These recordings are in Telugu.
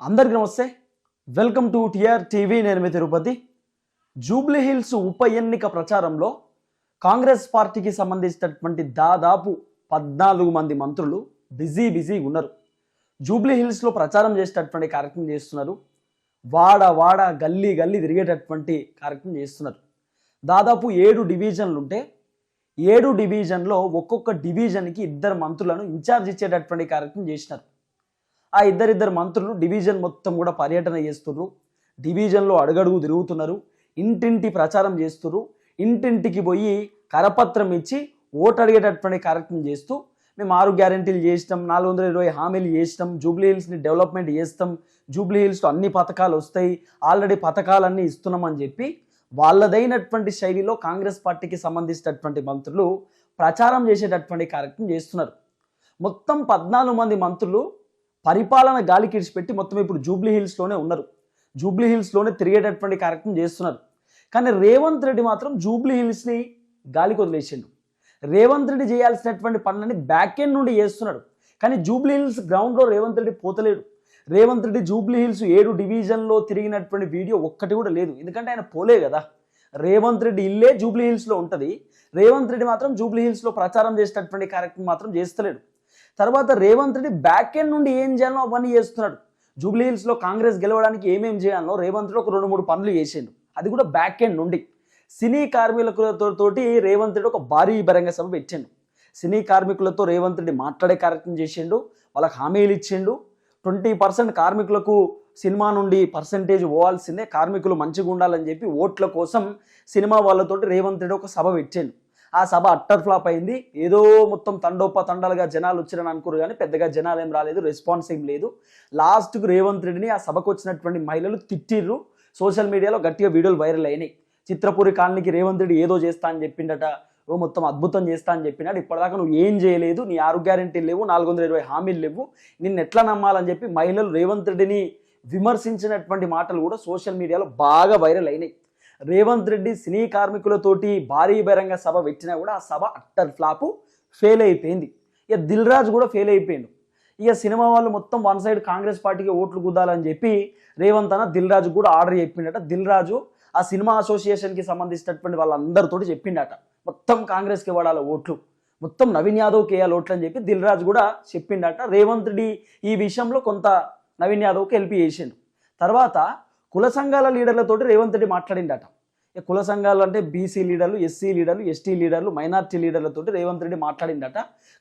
అందరికీ నమస్తే. వెల్కమ్ టు టిఆర్ టీవీ నేను మీ తిరుపతి. జూబ్లీ హిల్స్ ఉప ఎన్నిక ప్రచారంలో కాంగ్రెస్ పార్టీకి సంబంధించినటువంటి దాదాపు పద్నాలుగు మంది మంత్రులు బిజీ బిజీ ఉన్నారు. జూబ్లీ హిల్స్లో ప్రచారం చేసేటటువంటి కార్యక్రమం చేస్తున్నారు. వాడ వాడ గల్లీ గల్లీ తిరిగేటటువంటి కార్యక్రమం చేస్తున్నారు. దాదాపు ఏడు డివిజన్లు ఉంటే ఏడు డివిజన్లో ఒక్కొక్క డివిజన్కి ఇద్దరు మంత్రులను ఇన్ఛార్జ్ ఇచ్చేటటువంటి కార్యక్రమం చేసినారు. ఆ ఇద్దరిద్దరు మంత్రులు డివిజన్ మొత్తం కూడా పర్యటన చేస్తున్నారు డివిజన్లో అడుగడుగు తిరుగుతున్నారు. ఇంటింటి ప్రచారం చేస్తున్నారు ఇంటింటికి పోయి కరపత్రం ఇచ్చి ఓటు అడిగేటటువంటి కార్యక్రమం చేస్తూ మేము ఆరు గ్యారెంటీలు చేసినాం నాలుగు వందల ఇరవై హామీలు చేసినాం జూబ్లీ హిల్స్ని డెవలప్మెంట్ చేస్తాం జూబ్లీ హిల్స్లో అన్ని పథకాలు వస్తాయి ఆల్రెడీ పథకాలన్నీ ఇస్తున్నామని చెప్పి వాళ్ళదైనటువంటి శైలిలో కాంగ్రెస్ పార్టీకి సంబంధించినటువంటి మంత్రులు ప్రచారం చేసేటటువంటి కార్యక్రమం చేస్తున్నారు. మొత్తం పద్నాలుగు మంది మంత్రులు పరిపాలన గాలికి ఇడిచిపెట్టి మొత్తం ఇప్పుడు జూబ్లీ హిల్స్లోనే ఉన్నారు. జూబ్లీ హిల్స్లోనే తిరిగేటటువంటి కార్యక్రమం చేస్తున్నారు. కానీ రేవంత్ రెడ్డి మాత్రం జూబ్లీ హిల్స్ని గాలికి వదిలేసిండు. రేవంత్ రెడ్డి చేయాల్సినటువంటి పనులని బ్యాక్ ఎండ్ నుండి చేస్తున్నాడు. కానీ జూబ్లీ హిల్స్ గ్రౌండ్లో రేవంత్ రెడ్డి పోతలేడు రేవంత్ రెడ్డి జూబ్లీ హిల్స్ ఏడు డివిజన్లో తిరిగినటువంటి వీడియో ఒక్కటి కూడా లేదు. ఎందుకంటే ఆయన పోలే కదా. రేవంత్ రెడ్డి ఇల్లే జూబ్లీ హిల్స్లో ఉంటుంది. రేవంత్ రెడ్డి మాత్రం జూబ్లీ హిల్స్లో ప్రచారం చేసేటటువంటి కార్యక్రమం మాత్రం చేస్తలేడు. తర్వాత రేవంత్ రెడ్డి బ్యాక్ ఎండ్ నుండి ఏం చేయాలో అవన్నీ చేస్తున్నాడు. జూబ్లీ హిల్స్లో కాంగ్రెస్ గెలవడానికి ఏమేం చేయాలో రేవంత్ రెడ్డి ఒక రెండు మూడు పనులు చేసిండు. అది కూడా బ్యాక్ ఎండ్ నుండి. సినీ కార్మికులతో తోటి రేవంత్ రెడ్డి ఒక భారీ బహిరంగ సభ పెట్టిండు. సినీ కార్మికులతో రేవంత్ రెడ్డి మాట్లాడే కార్యక్రమం చేసిండు. వాళ్ళకి హామీలు ఇచ్చిండు. ట్వంటీ పర్సెంట్ కార్మికులకు సినిమా నుండి పర్సంటేజ్ పోవాల్సిందే. కార్మికులు మంచిగా ఉండాలని చెప్పి ఓట్ల కోసం సినిమా వాళ్ళతోటి రేవంత్ రెడ్డి ఒక సభ పెట్టిండు. ఆ సభ అట్టర్ ఫ్లాప్ అయింది. ఏదో మొత్తం తండోపతండాలుగా జనాలు వచ్చారని అనుకోరు కానీ పెద్దగా జనాలు ఏం రాలేదు రెస్పాన్స్ ఏం లేదు. లాస్ట్కు రేవంత్ రెడ్డిని ఆ సభకు వచ్చినటువంటి మహిళలు తిట్టిర్రు. సోషల్ మీడియాలో గట్టిగా వీడియోలు వైరల్ అయినాయి. చిత్రపూరి కాలనీకి రేవంత్ రెడ్డి ఏదో చేస్తా అని చెప్పిండట ఓ మొత్తం అద్భుతం చేస్తా అని చెప్పినాడు. ఇప్పటిదాకా నువ్వు ఏం చేయలేదు నీ ఆరు గ్యారెంటీలు లేవు నాలుగు వందల ఇరవై హామీలు లేవు. నిన్ను ఎట్లా నమ్మాలని చెప్పి మహిళలు రేవంత్ రెడ్డిని విమర్శించినటువంటి మాటలు కూడా సోషల్ మీడియాలో బాగా వైరల్ అయినాయి. రేవంత్ రెడ్డి సినీ కార్మికులతోటి భారీ బహిరంగ సభ పెట్టినా కూడా ఆ సభ అట్టర్ ఫ్లాపు ఫెయిల్ అయిపోయింది. ఇక దిల్ రాజు కూడా ఫెయిల్ అయిపోయిండు. ఇక సినిమా వాళ్ళు మొత్తం వన్ సైడ్ కాంగ్రెస్ పార్టీకి ఓట్లు కుదాలని చెప్పి రేవంత్ అన్న దిల్ రాజు కూడా ఆర్డర్ చెప్పిండట దిల్ రాజు ఆ సినిమా అసోసియేషన్కి సంబంధించినటువంటి వాళ్ళందరితోటి చెప్పిండట. మొత్తం కాంగ్రెస్కి ఇవ్వడాలి ఓట్లు. మొత్తం నవీన్ యాదవ్కి వేయాలి ఓట్లు అని చెప్పి దిల్ రాజు కూడా చెప్పిండట. రేవంత్ రెడ్డి ఈ విషయంలో కొంత నవీన్ యాదవ్కి హెల్ప్ చేసిండు. తర్వాత కుల సంఘాల లీడర్లతోటి రేవంత్ రెడ్డి మాట్లాడిండట. ఇక కుల సంఘాలు అంటే బీసీ లీడర్లు ఎస్సీ లీడర్లు ఎస్టీ లీడర్లు మైనార్టీ లీడర్లతోటి రేవంత్ రెడ్డి మాట్లాడిండట.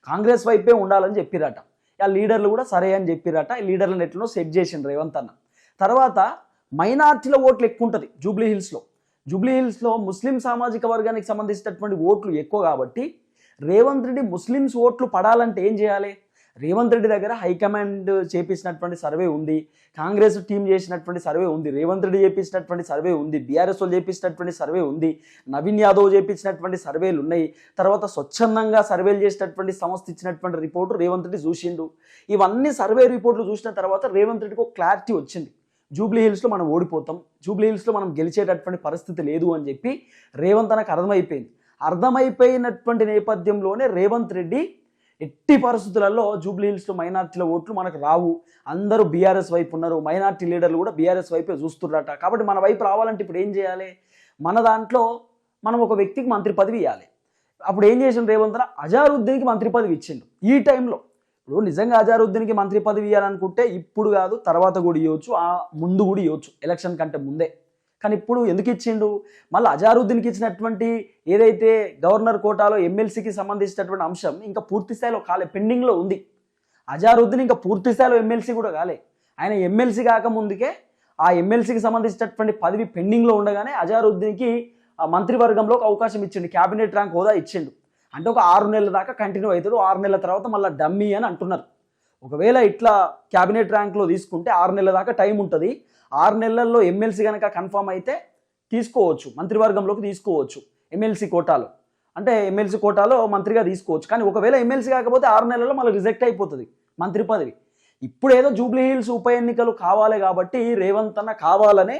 కాంగ్రెస్ వైపే ఉండాలని చెప్పిరట. ఆ లీడర్లు కూడా సరే అని చెప్పిరట. ఈ లీడర్లను ఎట్లనో సెట్ చేసిండు రేవంత్ అన్న. తర్వాత మైనార్టీల ఓట్లు ఎక్కువ ఉంటుంది జూబ్లీ హిల్స్లో. జూబ్లీ హిల్స్లో ముస్లిం సామాజిక వర్గానికి సంబంధించినటువంటి ఓట్లు ఎక్కువ కాబట్టి రేవంత్ రెడ్డి ముస్లిమ్స్ ఓట్లు పడాలంటే ఏం చేయాలి? రేవంత్ రెడ్డి దగ్గర హైకమాండ్ చేపించినటువంటి సర్వే ఉంది. కాంగ్రెస్ టీం చేసినటువంటి సర్వే ఉంది. రేవంత్ రెడ్డి చేపించినటువంటి సర్వే ఉంది. బీఆర్ఎస్ వాళ్ళు చేపించినటువంటి సర్వే ఉంది. నవీన్ యాదవ్ చేపించినటువంటి సర్వేలు ఉన్నాయి. తర్వాత స్వచ్ఛందంగా సర్వేలు చేసినటువంటి సంస్థ ఇచ్చినటువంటి రిపోర్టు రేవంత్ రెడ్డి చూసిండు. ఇవన్నీ సర్వే రిపోర్ట్లు చూసిన తర్వాత రేవంత్ రెడ్డికి ఒక క్లారిటీ వచ్చింది. జూబ్లీ హిల్స్లో మనం ఓడిపోతాం. జూబ్లీ హిల్స్లో మనం గెలిచేటటువంటి పరిస్థితి లేదు అని చెప్పి రేవంత్ నాకు అర్థమైపోయింది. అర్థమైపోయినటువంటి నేపథ్యంలోనే రేవంత్ రెడ్డి ఎట్టి పరిస్థితులలో జూబ్లీ హిల్స్లో మైనార్టీల ఓట్లు మనకు రావు. అందరూ బీఆర్ఎస్ వైపు ఉన్నారు. మైనార్టీ లీడర్లు కూడా బీఆర్ఎస్ వైపే చూస్తున్నారట కాబట్టి మన వైపు రావాలంటే ఇప్పుడు ఏం చేయాలి? మన దాంట్లో మనం ఒక వ్యక్తికి మంత్రి పదవి ఇవ్వాలి అప్పుడు ఏం చేసిండు రేవంత్ అన్న అజారుద్దీన్కి మంత్రి పదవి ఇచ్చిండు. ఈ టైంలో ఇప్పుడు నిజంగా అజారుద్దీన్కి మంత్రి పదవి ఇవ్వాలనుకుంటే ఇప్పుడు కాదు తర్వాత కూడా ఇవ్వచ్చు ఆ ముందు కూడా ఇవ్వచ్చు ఎలక్షన్ కంటే ముందే. కానీ ఇప్పుడు ఎందుకు ఇచ్చిండు? మళ్ళీ అజారుద్దీన్కి ఇచ్చినటువంటి ఏదైతే గవర్నర్ కోటాలో ఎమ్మెల్సీకి సంబంధించినటువంటి అంశం ఇంకా పూర్తి స్థాయిలో కాలే పెండింగ్లో ఉంది. అజారుద్దీన్ ఇంకా పూర్తి స్థాయిలో ఎమ్మెల్సీ కూడా కాలే. ఆయన ఎమ్మెల్సీ కాకముందుకే ఆ ఎమ్మెల్సీకి సంబంధించినటువంటి పదవి పెండింగ్లో ఉండగానే అజారుద్దీన్కి మంత్రివర్గంలో ఒక అవకాశం ఇచ్చిండు క్యాబినెట్ ర్యాంక్ హోదా ఇచ్చిండు. అంటే ఒక ఆరు నెలల దాకా కంటిన్యూ అవుతాడు ఆరు నెలల తర్వాత మళ్ళీ డమ్మీ అని అంటున్నారు. ఒకవేళ ఇట్లా క్యాబినెట్ ర్యాంక్లో తీసుకుంటే ఆరు నెలల దాకా టైం ఉంటుంది. ఆరు నెలల్లో ఎమ్మెల్సీ కనుక కన్ఫర్మ్ అయితే తీసుకోవచ్చు మంత్రివర్గంలోకి తీసుకోవచ్చు ఎమ్మెల్సీ కోటాలో. అంటే ఎమ్మెల్సీ కోటాలో మంత్రిగా తీసుకోవచ్చు. కానీ ఒకవేళ ఎమ్మెల్సీ కాకపోతే ఆరు నెలల్లో మళ్ళీ రిజెక్ట్ అయిపోతుంది మంత్రి పదవి. ఇప్పుడు ఏదో జూబ్లీ హిల్స్ ఉప ఎన్నికలు కావాలి కాబట్టి రేవంత్ అన్న కావాలనే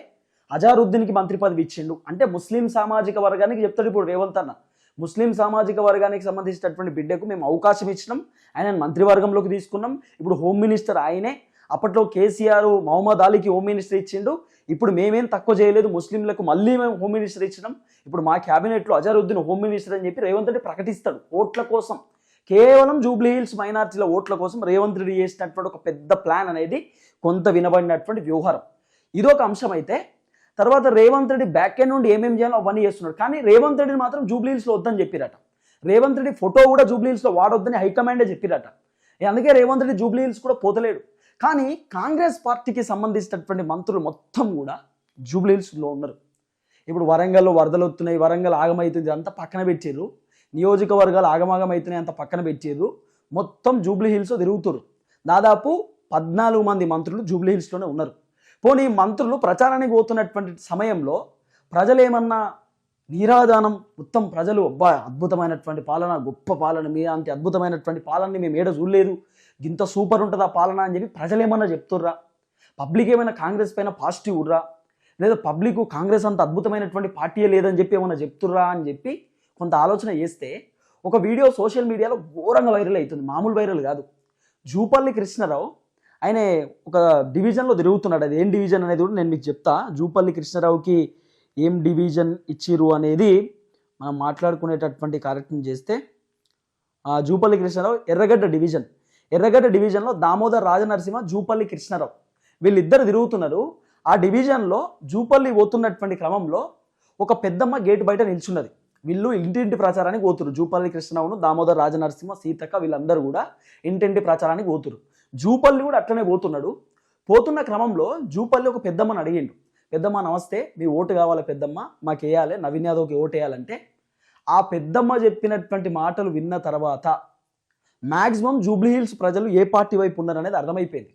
అజారుద్దీన్కి మంత్రి పదవి ఇచ్చిండు. అంటే ముస్లిం సామాజిక వర్గానికి చెప్తాడు ఇప్పుడు రేవంత్ అన్న. ముస్లిం సామాజిక వర్గానికి సంబంధించినటువంటి బిడ్డకు మేము అవకాశం ఇచ్చినాం. ఆయన మంత్రివర్గంలోకి తీసుకున్నాం. ఇప్పుడు హోమ్ మినిస్టర్ ఆయనే అప్పట్లో కేసీఆర్ మహమ్మద్ అలీకి హోమ్ మినిస్టర్ ఇచ్చిండు. ఇప్పుడు మేమేం తక్కువ చేయలేదు. ముస్లింలకు మళ్ళీ మేము హోమ్ మినిస్టర్ ఇచ్చినాం. ఇప్పుడు మా క్యాబినెట్లో అజరుద్దీన్ హోమ్ మినిస్టర్ అని చెప్పి రేవంత్ రెడ్డి ప్రకటిస్తాడు ఓట్ల కోసం. కేవలం జూబ్లీ హిల్స్ మైనార్టీల ఓట్ల కోసం రేవంత్ రెడ్డి చేసినటువంటి ఒక పెద్ద ప్లాన్ అనేది కొంత వినబడినటువంటి వ్యవహారం. ఇదొక అంశం అయితే తర్వాత రేవంత్ రెడ్డి బ్యాక్ ఎండ్ నుండి ఏమేం చేయాలో అవన్నీ చేస్తున్నాడు. కానీ రేవంత్ రెడ్డిని మాత్రం జూబ్లీ హిల్స్లో వద్దని చెప్పిరట. రేవంత్ రెడ్డి ఫోటో కూడా జూబ్లీ హిల్స్లో వాడొద్దని హైకమాండే చెప్పిరట. అందుకే రేవంత్ రెడ్డి జూబ్లీ హిల్స్ కూడా పోతలేడు. కానీ కాంగ్రెస్ పార్టీకి సంబంధించినటువంటి మంత్రులు మొత్తం కూడా జూబ్లీ హిల్స్లో ఉన్నారు. ఇప్పుడు వరంగల్లో వరదలు వస్తున్నాయి వరంగల్ ఆగమవుతుంది అంతా పక్కన పెట్టారు నియోజకవర్గాలు ఆగమాగం అవుతున్నాయి అంత పక్కన పెట్టారు మొత్తం జూబ్లీ హిల్స్ తిరుగుతారు దాదాపు పద్నాలుగు మంది మంత్రులు జూబ్లీ హిల్స్లోనే ఉన్నారు. పోనీ మంత్రులు ప్రచారానికి పోతున్నటువంటి సమయంలో ప్రజలు ఏమన్నా నీరాదానం మొత్తం ప్రజలు అబ్బా అద్భుతమైనటువంటి పాలన గొప్ప పాలన మీ అంత అద్భుతమైనటువంటి పాలనని మేము ఏడ చూడలేదు. ఇంత సూపర్ ఉంటుందా పాలన అని చెప్పి ప్రజలు ఏమన్నా చెప్తుర్రా? పబ్లిక్ ఏమైనా కాంగ్రెస్ పైన పాజిటివ్ ఉర్రా? లేదా పబ్లిక్ కాంగ్రెస్ అంత అద్భుతమైనటువంటి పార్టీయే లేదని చెప్పి ఏమైనా చెప్తుర్రా అని చెప్పి కొంత ఆలోచన చేస్తే ఒక వీడియో సోషల్ మీడియాలో ఘోరంగా వైరల్ అవుతుంది. మామూలు వైరల్ కాదు. జూపల్లి కృష్ణారావు ఆయన ఒక డివిజన్లో తిరుగుతున్నాడు. అది ఏం డివిజన్ అనేది కూడా నేను మీకు చెప్తా. జూపల్లి కృష్ణారావుకి ఏం డివిజన్ ఇచ్చిర్రు అనేది మనం మాట్లాడుకునేటటువంటి కార్యక్రమం చేస్తే ఆ జూపల్లి కృష్ణారావు ఎర్రగడ్డ డివిజన్ ఎర్రగడ్డ డివిజన్లో దామోదర్ రాజనరసింహ జూపల్లి కృష్ణారావు. వీళ్ళిద్దరు తిరుగుతున్నారు. ఆ డివిజన్లో జూపల్లి పోతున్నటువంటి క్రమంలో ఒక పెద్దమ్మ గేట్ బయట నిల్చున్నది. వీళ్ళు ఇంటింటి ప్రచారానికి పోతురు. జూపల్లి కృష్ణరావును దామోదర్ రాజనరసింహ సీతక్క వీళ్ళందరూ కూడా ఇంటింటి ప్రచారానికి పోతురు. జూపల్లి కూడా అట్లనే పోతున్నాడు. పోతున్న క్రమంలో జూపల్లి ఒక పెద్దమ్మని అడిగిండు. పెద్దమ్మ నమస్తే. మీ ఓటు కావాలి పెద్దమ్మ? మాకు వేయాలి. నవీన్ యాదవ్కి ఓటు వేయాలంటే. ఆ పెద్దమ్మ చెప్పినటువంటి మాటలు విన్న తర్వాత మ్యాక్సిమం జూబ్లీ హిల్స్ ప్రజలు ఏ పార్టీ వైపు ఉన్నారనేది అర్థమైపోయింది.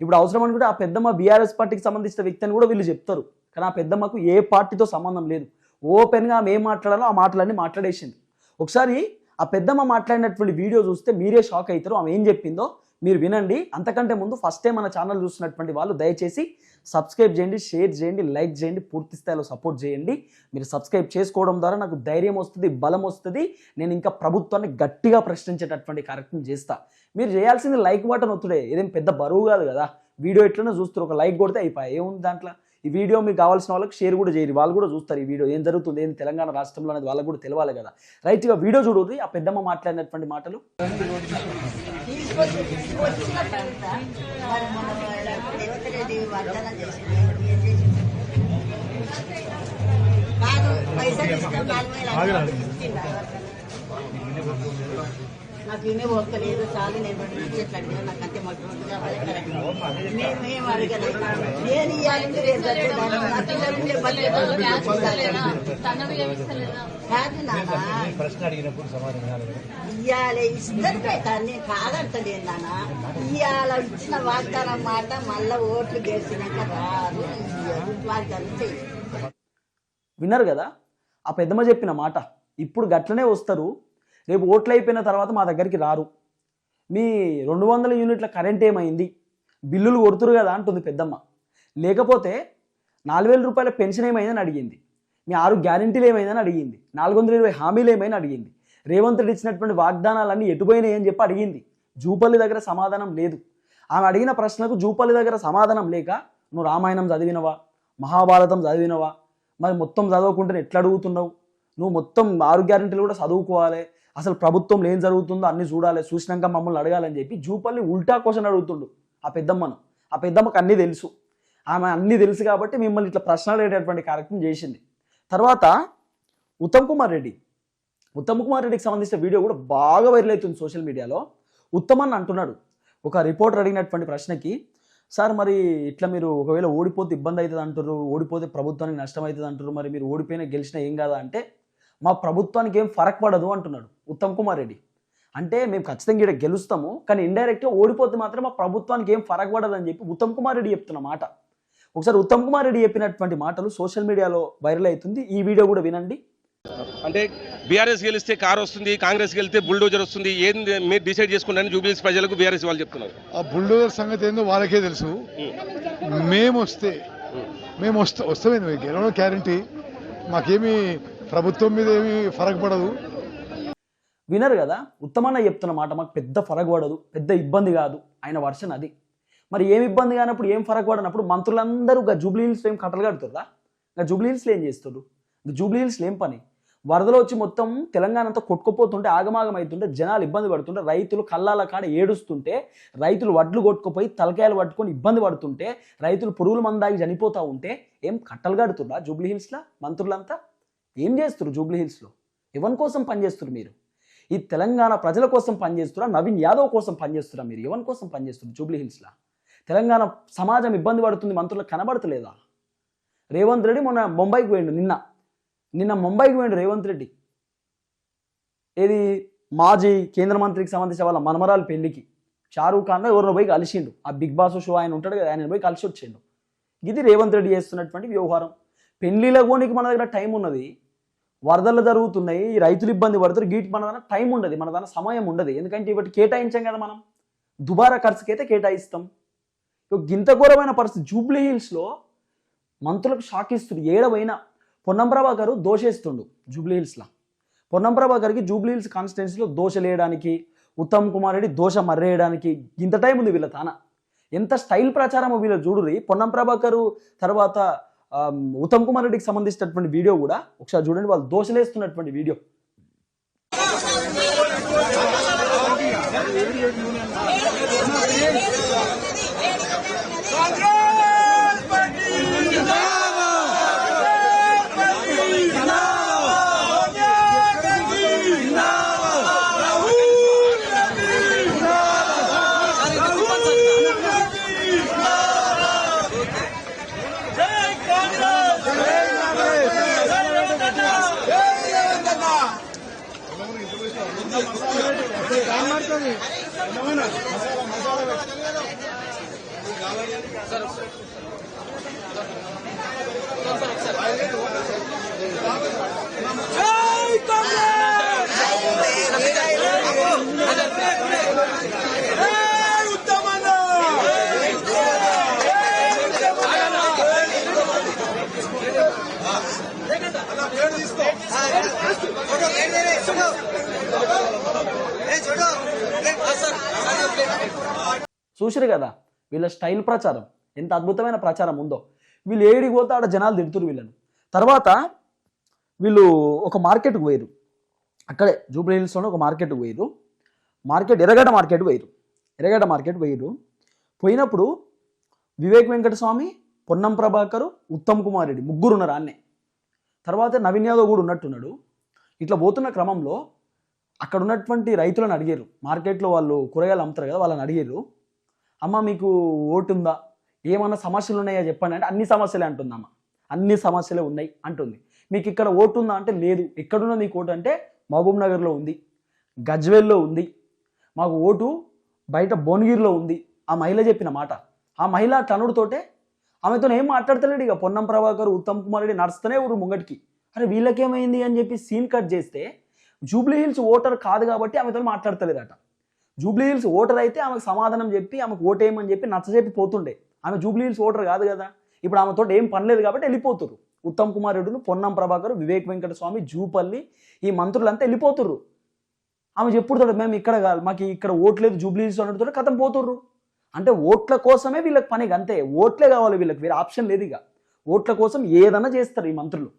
ఇప్పుడు అవసరం అనుకుంటే ఆ పెద్దమ్మ బీఆర్ఎస్ పార్టీకి సంబంధించిన వ్యక్తి అని కూడా వీళ్ళు చెప్తారు. కానీ ఆ పెద్దమ్మకు ఏ పార్టీతో సంబంధం లేదు. ఓపెన్గా ఆమె ఏం మాట్లాడాలో ఆ మాటలన్నీ మాట్లాడేసింది. ఒకసారి ఆ పెద్దమ్మ మాట్లాడినటువంటి వీడియో చూస్తే మీరే షాక్ అవుతారు. ఆమె ఏం చెప్పిందో మీరు వినండి. అంతకంటే ముందు ఫస్ట్ టైం మన ఛానల్ చూస్తున్నటువంటి వాళ్ళు దయచేసి సబ్స్క్రైబ్ చేయండి షేర్ చేయండి లైక్ చేయండి పూర్తి స్థాయిలో సపోర్ట్ చేయండి మీరు సబ్స్క్రైబ్ చేసుకోవడం ద్వారా నాకు ధైర్యం వస్తుంది బలం వస్తుంది నేను ఇంకా ప్రభుత్వాన్ని గట్టిగా ప్రశ్నించేటటువంటి కార్యక్రమం చేస్తా మీరు చేయాల్సింది లైక్ బటన్ ఒత్తుడే ఏదేం పెద్ద బరువు కాదు కదా వీడియో ఎట్లనే చూస్తారు ఒక లైక్ కొడితే అయిపోయి ఏముంది దాంట్లో ఈ వీడియో మీకు కావాల్సిన వాళ్ళకి షేర్ కూడా చేయరు వాళ్ళు కూడా చూస్తారు ఈ వీడియో ఏం జరుగుతుంది ఏం తెలంగాణ రాష్ట్రంలో అనేది వాళ్ళకి కూడా తెలియాలి కదా రైట్గా వీడియో చూడదు ఆ పెద్దమ్మ మాట్లాడినటువంటి మాటలు వాగ్దానం చేసింది? ఏం చేసింది? కాదు పైసలు ఇస్తాం నాలుగు వేలు ఇచ్చిండా? నాకు ఇనే ఓర్కలేదు చాలు నేను రెండు ఇచ్చేట్లు అడిగినా నాకు అంతే కరెక్ట్. మేమేం అడగలేదు నేను ఇవ్వాలి మీరు ఏం కాదు. నాన్న. ప్రశ్న అడిగినప్పుడు సమాధానం ఇవాళ ఇస్తారు పెట్టాను కాదంటలేదు నాన్న ఇవాళ ఇచ్చిన వాగ్దానం మాట మళ్ళా ఓట్లు గెలిచినాక రాదు వాగ్దానం చెయ్యి విన్నారు కదా? ఆ పెద్దమ్మ చెప్పిన మాట ఇప్పుడు గట్లనే వస్తారు రేపు ఓట్లు అయిపోయిన తర్వాత మా దగ్గరికి రారు. మీ రెండు వందల యూనిట్ల కరెంట్ ఏమైంది? బిల్లులు కొడుతురు కదా అంటుంది పెద్దమ్మ. లేకపోతే నాలుగు వేల రూపాయల పెన్షన్ ఏమైందని అడిగింది. మీ ఆరు గ్యారంటీలు ఏమైందని అడిగింది. నాలుగు వందల ఇరవై హామీలు ఏమైనా అడిగింది. రేవంత్ రెడ్డి ఇచ్చినటువంటి వాగ్దానాలన్నీ ఎటుపోయినాయి అని చెప్పి అడిగింది. జూపల్లి దగ్గర సమాధానం లేదు. ఆమె అడిగిన ప్రశ్నకు జూపల్లి దగ్గర సమాధానం లేక నువ్వు రామాయణం చదివినవా? మహాభారతం చదివినవా? మరి మొత్తం చదవకుంటే ఎట్లా అడుగుతున్నావు? నువ్వు మొత్తం ఆరు గ్యారెంటీలు కూడా చదువుకోవాలి. అసలు ప్రభుత్వంలో ఏం జరుగుతుందో అన్ని చూడాలి. చూసినాక మమ్మల్ని అడగాలని చెప్పి జూపల్లి ఉల్టా క్వశ్చన్ అడుగుతుండు ఆ పెద్దమ్మను. ఆ పెద్దమ్మకు అన్నీ తెలుసు. ఆమె అన్నీ తెలుసు కాబట్టి మిమ్మల్ని ఇట్లా ప్రశ్నలు అడిగేటటువంటి కార్యక్రమం చేసింది. తర్వాత ఉత్తమ్ కుమార్ రెడ్డి ఉత్తమ్ కుమార్ రెడ్డికి సంబంధించిన వీడియో కూడా బాగా వైరల్ అవుతుంది సోషల్ మీడియాలో. ఉత్తమ్ అని అంటున్నాడు. ఒక రిపోర్టర్ అడిగినటువంటి ప్రశ్నకి సార్ మరి ఇట్లా మీరు ఒకవేళ ఓడిపోతే ఇబ్బంది అవుతుంది అంటారు ఓడిపోతే ప్రభుత్వానికి నష్టం అవుతుంది అంటారు మరి మీరు ఓడిపోయినా గెలిచినా ఏం కాదా? అంటే మా ప్రభుత్వానికి ఏం ఫరక్ పడదు అంటున్నాడు ఉత్తమ్ కుమార్ రెడ్డి. అంటే మేము ఖచ్చితంగా ఇక్కడ గెలుస్తాము కానీ ఇండైరెక్ట్గా ఓడిపోతే మాత్రం మా ప్రభుత్వానికి ఏం ఫరక్ పడదు అని చెప్పి ఉత్తమ్ కుమార్ రెడ్డి చెప్తున్న మాట. ఒకసారి ఉత్తమ్ కుమార్ రెడ్డి చెప్పినటువంటి మాటలు సోషల్ మీడియాలో వైరల్ అవుతుంది. ఈ వీడియో కూడా వినండి. అంటే బీఆర్ఎస్ గెలిస్తే కార్ వస్తుంది కాంగ్రెస్ గెలిస్తే బుల్డోజర్ వస్తుంది ఏం మీరు డిసైడ్ చేసుకుంటారని జూబ్లీస్ ప్రజలకు బీఆర్ఎస్ వాళ్ళు చెప్తున్నారు. ఆ బుల్డోజర్ సంగతి ఏందో వాళ్ళకే తెలుసు. మేము వస్తే మేము వస్తే వస్తామే నువ్వు గెలవడం గ్యారంటీ. మాకేమీ ప్రభుత్వం మీద ఏమీ ఫరక్ పడదు. వినరు కదా? ఉత్తమన్న చెప్తున్న మాట మాకు పెద్ద ఫరక్ పడదు పెద్ద ఇబ్బంది కాదు. ఆయన వర్షన్ అది. మరి ఏం ఇబ్బంది కానప్పుడు ఏం ఫరక్ పడినప్పుడు మంత్రులందరూ ఇంకా జూబ్లీ హిల్స్లో ఏం కట్టలు కడుతుర్రా ఇంకా జూబ్లీ హిల్స్లో ఏం చేస్తున్నారు ఇంకా జూబ్లీ హిల్స్లో ఏం పని? వరదలు వచ్చి మొత్తం తెలంగాణ అంతా కొట్టుకుపోతుంటే ఆగమాగం అవుతుంటే జనాలు ఇబ్బంది పడుతుంటే రైతులు కళ్ళాల కాడ ఏడుస్తుంటే రైతులు వడ్లు కొట్టుకుపోయి తలకాయలు పట్టుకొని ఇబ్బంది పడుతుంటే రైతులు పురుగుల మందాగి చనిపోతూ ఉంటే ఏం కట్టలు కడుతుర్రా జూబ్లీ హిల్స్లో? మంత్రులంతా? ఏం చేస్తారు జూబ్లీ హిల్స్లో? ఎవరి కోసం పనిచేస్తారు మీరు? ఈ తెలంగాణ ప్రజల కోసం పనిచేస్తురా నవీన్ యాదవ్ కోసం పనిచేస్తురా మీరు? ఎవరి కోసం పనిచేస్తున్నారు జూబ్లీ హిల్స్లో? తెలంగాణ సమాజం ఇబ్బంది పడుతుంది మంత్రులకు కనబడతలేదా? రేవంత్ రెడ్డి మొన్న ముంబైకి పోయిండు నిన్న. నిన్న ముంబైకి పోయిండు రేవంత్ రెడ్డి. ఏది? మాజీ కేంద్ర మంత్రికి సంబంధించిన వాళ్ళ మనమరాల పెళ్ళికి. షారూఖ్ ఖాన్ ఎవరినో పోయి కలిసిండు. ఆ బిగ్ బాస్ షో ఆయన ఉంటాడు కదా ఆయన పోయి కలిసి వచ్చిండు. ఇది రేవంత్ రెడ్డి చేస్తున్నటువంటి వ్యవహారం. పెళ్ళిలో కోనికి మన దగ్గర టైం ఉన్నది. వరదలు జరుగుతున్నాయి రైతులు ఇబ్బంది పడతారు గీటి మన దాని టైం ఉండదు మన దాని సమయం ఉండదు. ఎందుకంటే ఇవి కేటాయించాం కదా మనం. దుబారా ఖర్చుకి అయితే కేటాయిస్తాం గింత ఘోరమైన పరిస్థితి జూబ్లీ హిల్స్లో మంత్రులకు షాక్ ఇస్తుంది ఏడవైనా పొన్నంప్రభా గారు దోషేస్తుండు జూబ్లీ హిల్స్లో గారికి జూబ్లీహిల్స్ జూబ్లీ హిల్స్ కాన్స్టిట్యున్సీలో దోష లేయడానికి ఉత్తమ్ కుమార్ రెడ్డి దోష మర్రేయడానికి ఇంత టైం ఉంది వీళ్ళ తాన. ఎంత స్టైల్ ప్రచారమో వీళ్ళు చూడురి పొన్నం తర్వాత ఉత్తమ్ కుమార్ రెడ్డికి సంబంధించినటువంటి వీడియో కూడా ఒకసారి చూడండి వాళ్ళు దోషలేస్తున్నటువంటి వీడియో. Oh, చూసిరు కదా వీళ్ళ స్టైల్ ప్రచారం ఎంత అద్భుతమైన ప్రచారం ఉందో. వీళ్ళు ఏడికి పోతే ఆడ జనాలు తిడుతురు వీళ్ళని. తర్వాత వీళ్ళు ఒక మార్కెట్కి పోయారు అక్కడే జూబ్లీ హిల్స్లోనే ఒక మార్కెట్కి పోయారు మార్కెట్ ఎర్రగడ్డ మార్కెట్ పోయారు ఎర్రగడ్డ మార్కెట్ పోయారు పోయినప్పుడు వివేక్ వెంకటస్వామి పొన్నం ప్రభాకర్ ఉత్తమ్ కుమార్ రెడ్డి ముగ్గురు ఉన్నారు అన్నే తర్వాత నవీన్ యాదవ్ కూడా ఉన్నట్టున్నాడు. ఇట్లా పోతున్న క్రమంలో అక్కడ ఉన్నటువంటి రైతులను అడిగారు. మార్కెట్లో వాళ్ళు కూరగాయలు అమ్ముతారు కదా వాళ్ళని అడిగారు. అమ్మ మీకు ఓటు ఉందా? ఏమన్నా సమస్యలు ఉన్నాయా చెప్పండి అంటే అన్ని సమస్యలే అంటుంది అమ్మ అన్ని సమస్యలే ఉన్నాయి అంటుంది. మీకు ఇక్కడ ఓటు ఉందా? అంటే లేదు. ఎక్కడున్న నీకు ఓటు? అంటే మహబూబ్ నగర్లో ఉంది. గజ్వేల్లో ఉంది. మాకు ఓటు బయట భువనగిరిలో ఉంది. ఆ మహిళ చెప్పిన మాట. ఆ మహిళ టనుడితోటే ఆమెతో ఏం మాట్లాడతలేడు ఇక. పొన్నం ప్రభాకర్ ఉత్తమ్ కుమార్ రెడ్డి నడుస్తూనే ఊరు ముంగటికి. అరే వీళ్ళకేమైంది? అని చెప్పి సీన్ కట్ చేస్తే జూబ్లీ హిల్స్ ఓటర్ కాదు కాబట్టి ఆమెతో మాట్లాడతలేదట. జూబ్లీ హిల్స్ ఓటర్ అయితే ఆమెకు సమాధానం చెప్పి ఆమెకు ఓటేయమని చెప్పి నచ్చజెప్పి పోతుండే. ఆమె జూబ్లీ హిల్స్ ఓటర్ కాదు కదా. ఇప్పుడు ఆమెతో ఏం పనిలేదు కాబట్టి వెళ్ళిపోతురు ఉత్తమ్ కుమార్ రెడ్డిలు పొన్నం ప్రభాకర్ వివేక్ వెంకట స్వామి జూపల్లి ఈ మంత్రులంతా వెళ్ళిపోతుర్రు. ఆమె చెప్పుడుతాడు మేము ఇక్కడ కాదు మాకు ఇక్కడ ఓట్లేదు జూబ్లీ హిల్స్ అన్నట్టు కథం పోతుర్రు. అంటే ఓట్ల కోసమే వీళ్ళకి పని అంతే. ఓట్లే కావాలి వీళ్ళకి వేరే ఆప్షన్ లేదు ఇక. ఓట్ల కోసం ఏదైనా చేస్తారు ఈ మంత్రులు.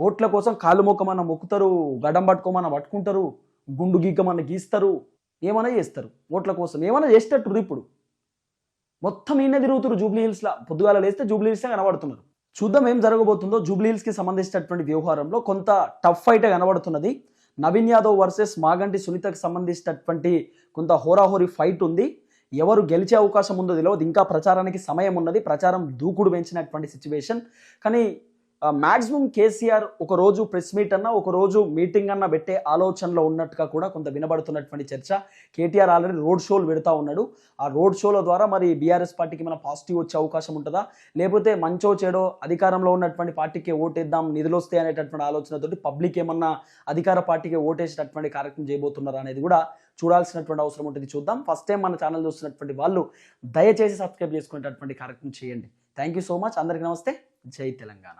ఓట్ల కోసం కాలు మొక్కమన్న మొక్కుతారు గడం పట్టుకోమన్న పట్టుకుంటారు గుండు గీకమన్న గీస్తారు ఏమైనా చేస్తారు. ఓట్ల కోసం ఏమైనా చేసేటట్టు ఇప్పుడు. మొత్తం ఈయన తిరుగుతారు జూబ్లీ హిల్స్లో. పొద్దుగాల లేస్తే జూబ్లీ హిల్స్లో కనబడుతున్నారు. చూద్దాం ఏం జరగబోతుందో. జూబ్లీ హిల్స్కి సంబంధించినటువంటి వ్యవహారంలో కొంత టఫ్ ఫైట్ కనబడుతున్నది. నవీన్ యాదవ్ వర్సెస్ మాగంటి సునీతకు సంబంధించినటువంటి కొంత హోరాహోరీ ఫైట్ ఉంది. ఎవరు గెలిచే అవకాశం ఉందో తెలియదు ఇంకా ప్రచారానికి సమయం ఉన్నది. ప్రచారం దూకుడు పెంచినటువంటి సిచ్యువేషన్. కానీ మ్యాక్సిమం కేసీఆర్ ఒక రోజు ప్రెస్ మీట్ అన్న ఒక రోజు మీటింగ్ అన్న పెట్టే ఆలోచనలో ఉన్నట్టుగా కూడా కొంత వినబడుతున్నటువంటి చర్చ. కేటీఆర్ ఆల్రెడీ రోడ్ షోలు పెడతా ఉన్నాడు. ఆ రోడ్ షోల ద్వారా మరి బీఆర్ఎస్ పార్టీకి మన పాజిటివ్ వచ్చే అవకాశం ఉంటుందా? లేకపోతే మంచో చెడో అధికారంలో ఉన్నటువంటి పార్టీకి ఓటేద్దాం నిధులు వస్తాయి అనేటటువంటి ఆలోచనతోటి పబ్లిక్ ఏమన్నా అధికార పార్టీకి ఓటేసేటటువంటి కార్యక్రమం చేయబోతున్నారా అనేది కూడా చూడాల్సినటువంటి అవసరం ఉంటుంది. చూద్దాం. ఫస్ట్ టైం మన ఛానల్ చూస్తున్నటువంటి వాళ్ళు దయచేసి సబ్స్క్రైబ్ చేసుకునేటటువంటి కార్యక్రమం చేయండి. థ్యాంక్ యూ సో మచ్ అందరికీ నమస్తే. జై తెలంగాణ.